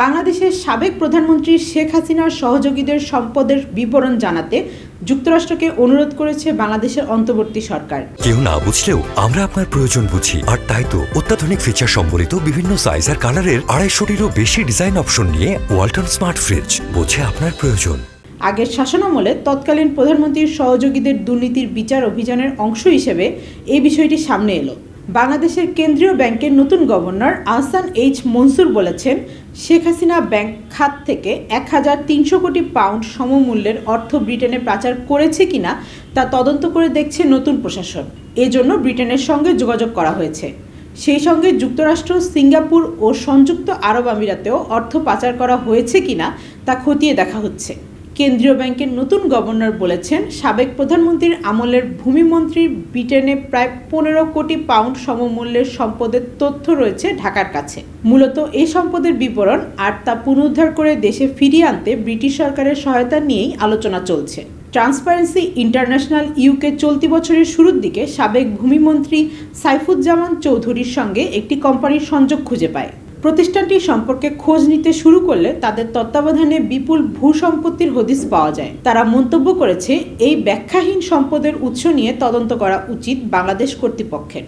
বাংলাদেশের সাবেক প্রধানমন্ত্রী শেখ হাসিনার সহযোগীদের সম্পদের বিবরণ জানাতে যুক্তরাষ্ট্রকে অনুরোধ করেছে বাংলাদেশের অন্তর্বর্তী সরকার। কেউ না বুঝলেও আমরা আপনার প্রয়োজন বুঝি। আর তাই তো অত্যাধুনিক ফিচার সম্বলিত বিভিন্ন সাইজ আর কালারের আড়াইশোটিরও বেশি ডিজাইন অপশন নিয়ে ওয়ালটন স্মার্ট ফ্রিজ বোঝে আপনার প্রয়োজন। আগের শাসনামলে তৎকালীন প্রধানমন্ত্রীর সহযোগীদের দুর্নীতির বিচার অভিযানের অংশ হিসেবে এই বিষয়টি সামনে এলো। বাংলাদেশের কেন্দ্রীয় ব্যাংকের নতুন গভর্নর আহসান এইচ মনসুর বলেছেন, শেখ হাসিনা ব্যাংক খাত থেকে এক হাজার তিনশো কোটি পাউন্ড সমমূল্যের অর্থ ব্রিটেনে পাচার করেছে কিনা তা তদন্ত করে দেখছে নতুন প্রশাসন। এজন্য ব্রিটেনের সঙ্গে যোগাযোগ করা হয়েছে। সেই সঙ্গে যুক্তরাষ্ট্র, সিঙ্গাপুর ও সংযুক্ত আরব আমিরাতেও অর্থ পাচার করা হয়েছে কিনা তা খতিয়ে দেখা হচ্ছে। কেন্দ্রীয় ব্যাংকের নতুন গভর্নর বলেছেন, সাবেক প্রধানমন্ত্রীর আমলের ভূমিমন্ত্রী ব্রিটেনে প্রায় পনেরো কোটি পাউন্ড সমমূল্যের সম্পদের তথ্য রয়েছে ঢাকার কাছে। মূলত এই সম্পদের বিবরণ আর তা পুনরুদ্ধার করে দেশে ফিরিয়ে আনতে ব্রিটিশ সরকারের সহায়তা নিয়েই আলোচনা চলছে। ট্রান্সপারেন্সি ইন্টারন্যাশনাল ইউকে চলতি বছরের শুরুর দিকে সাবেক ভূমিমন্ত্রী সাইফুজ্জামান চৌধুরীর সঙ্গে একটি কোম্পানির সংযোগ খুঁজে পায়। প্রতিষ্ঠানটি সম্পর্কে খোঁজ নিতে শুরু করলে তাদের তত্ত্বাবধানে বিপুল ভূ সম্পত্তির হদিস পাওয়া যায়। তারা মন্তব্য করেছে, এই ব্যাখ্যাহীন সম্পদের উৎস নিয়ে তদন্ত করা উচিত বাংলাদেশ কর্তৃপক্ষের।